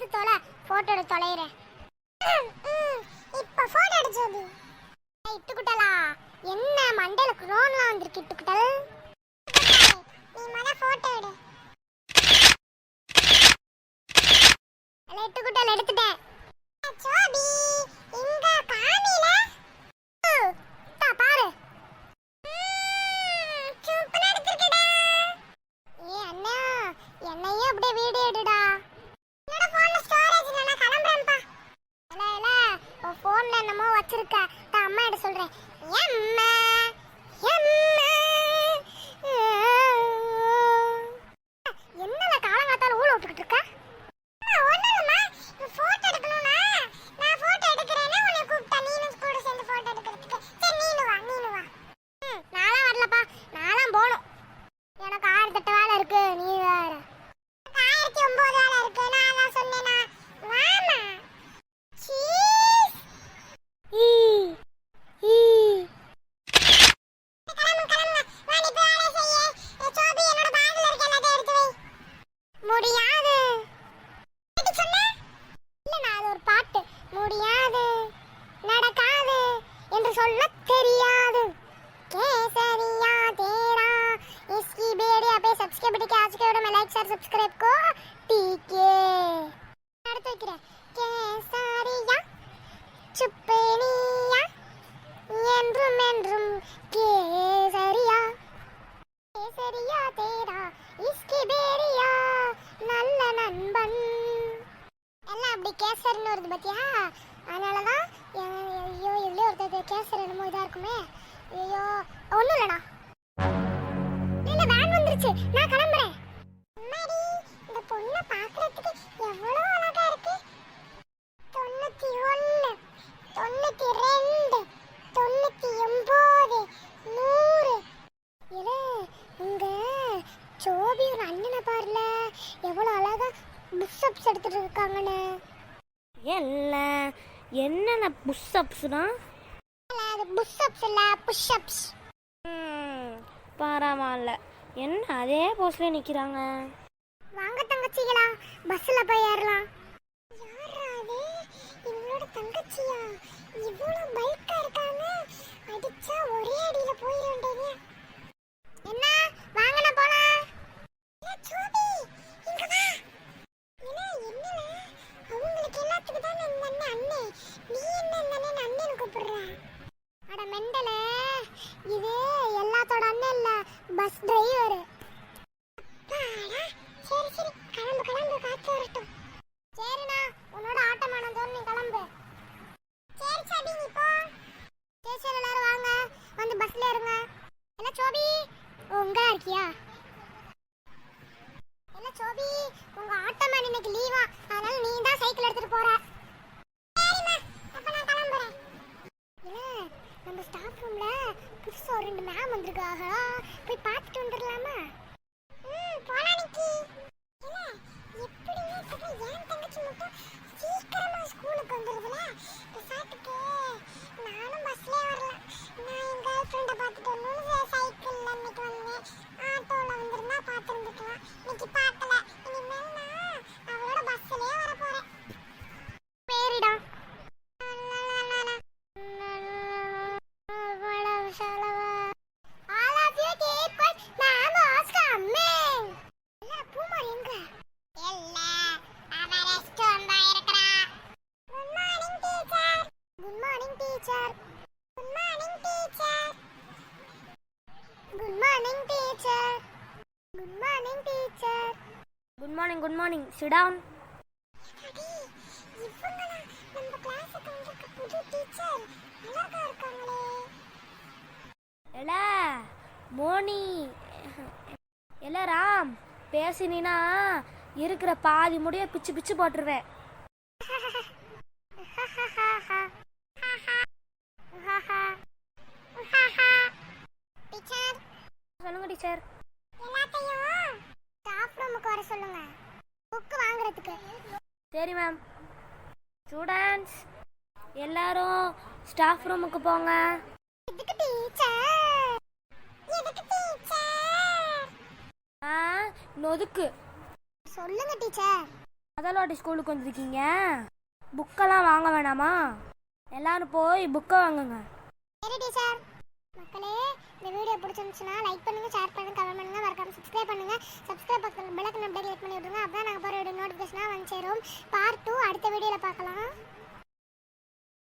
சரி தொலை போட்டோ எடுத்து தொலைகிறேன் இப்போ ஃபோன் அடிச்சது ஜோபி இட்டுக்குட்டலா. என்ன மண்டையில குரோன்லாம் வந்திருக்கு இட்டுக்குட்டல்? நீ முத போட்டோ எடு. அல்ல இட்டுக்குட்டல் எடுத்துட்டேன். சொல்றேன் எம்மா ஏடி அப்படியே சப்ஸ்கிரைப் பண்ணிக்க ஆச்சுக்கையோட லைக் ஷேர் சப்ஸ்கிரைப் கோ? டீகே அடுத்து வைக்கிறேன். கேசாரியா சுப்பேனியா என்றும் என்றும் கேசரியா. கேசரியா தேரா இஸ்கி பேரியா நல்ல நண்பன். எல்லாம் அப்படி கேசர்னு வருது பார்த்தியா அதனால தான் ஐயோ இவ்வளோ ஒருத்தர் கேசர் என்னமோ இதாக இருக்குமே. ஐயோ ஒன்றும் இல்லைண்ணா. வந்துருச்சு. நான் கிளம்புறேன். இந்த பொண்ணு பாக்குறதுக்கு எவ்வளவு அழகா இருக்கு. தொண்ணூத்தி ஒண்ணு தொண்ணூத்தி ரெண்டு தொண்ணூத்தி ஒன்பது நூறு. இல்ல உங்க சோபி ஒரு அண்ணனை பாருல. எவ்வளவு அழகா புஷ்அப்ஸ் எடுத்துட்டு இருக்காங்கன்னு. என்ன? என்னென்ன புஷ்அப்ஸ்னா அது புஷ்அப்ஸ் இல்ல புஷ்அப்ஸ் பரவாயில்ல. என்ன அதே போஸ்ல நிக்கிறாங்க? வாங்க தங்கச்சிகளா பஸ்ல போய் ஏறலாம். யாரா அது? இவளோட தங்கச்சியா? இவ்வளவு பைக்கா இருக்காங்க அடிச்சா ஒரே அடியில போயிட வேண்டியது என்ன வாங்கன போலாம் சோபி இங்க வா என்ன என்னல அவங்களுக்கு எல்லாத்துக்கும் தான் இந்த அண்ணன் அண்ணே நீ என்ன இந்த அண்ணன் அண்ணன் கூப்பிடுற அட மெண்டலே இது எல்லாத்தோட அண்ணன் இல்ல பஸ் டிரைவர் அப்பாடா. சரி சரி. கிளம்பு கிளம்பு காத்து வரட்டும். சரிண்ணா உன்னோட ஆட்டமானதோன்னு நீ கிளம்பு. சரி சோபி நீ போ. சரி சரி எல்லாரும் வாங்க. வந்து பஸ்ல இருங்க. என்ன சோபி? உங்க இருக்கியா? என்ன சோபி? உங்க ஆட்டோமேன் இன்னைக்கு லீவா அதனால நீ தான் சைக்கிள் எடுத்துட்டு போற சரிம்மா அப்ப நான் கிளம்புறேன் இல்ல நம்ம ஸ்டாஃப் ரூம்ல புதுசா ஒரு ரெண்டு வந்திருக்காக போய் பார்த்துட்டு வந்துடலாமா? ம் போலாம் நிக்கி. இல்ல எப்படியே ஏன் தங்கச்சி மட்டும் சீக்கிரமா ஸ்கூலுக்கு வந்துருதுல? சாப்பிட்டு teacher. Good morning good morning sit down அடி, இவங்களா நம்ம கிளாஸுக்கு வந்திருக்க புது டீச்சர் அழகா இருக்காங்களே. எல மோனி. எல ராம். பேசினா இருக்கிற பாதி முடிய பிச்சு பிச்சு போட்டுருவேன். டீச்சர் எல்லாத்தையும் ஸ்டாஃப் ரூமுக்கு வர சொல்லுங்க. புக் வாங்குறதுக்கு. சரி மேம் ஸ்டூடெண்ட்ஸ் எல்லாரும் ஸ்டாஃப் ரூமுக்கு போங்க. எதுக்கு டீச்சர் எதுக்கு டீச்சர் ஆ நொதுக்கு. சொல்லுங்க டீச்சர் முதலாட்டி ஸ்கூலுக்கு வந்திருக்கீங்க. புக்கெல்லாம் வாங்க வேணாமா? எல்லாரும் போய் புக்கை வாங்குங்க. சரி டீச்சர் மக்களே பிடிச்சிருந்துச்சுன்னா லைக் பண்ணுங்க ஷேர் பண்ணுங்க கமெண்ட் பண்ணுங்க மறக்காம சப்ஸ்கிரைப் பண்ணுங்க. சப்ஸ்கிரைப் பக்கத்தில் பெல் நம்பர் கிளிக் பண்ணி விட்ருங்க அப்போ தான் நாங்கள் போகிற வீடியோ நோட்டிஃபிகேஷனாக வந்து சேரும். பார்ட் டூ அடுத்த வீடியோவில் பார்க்கலாம்.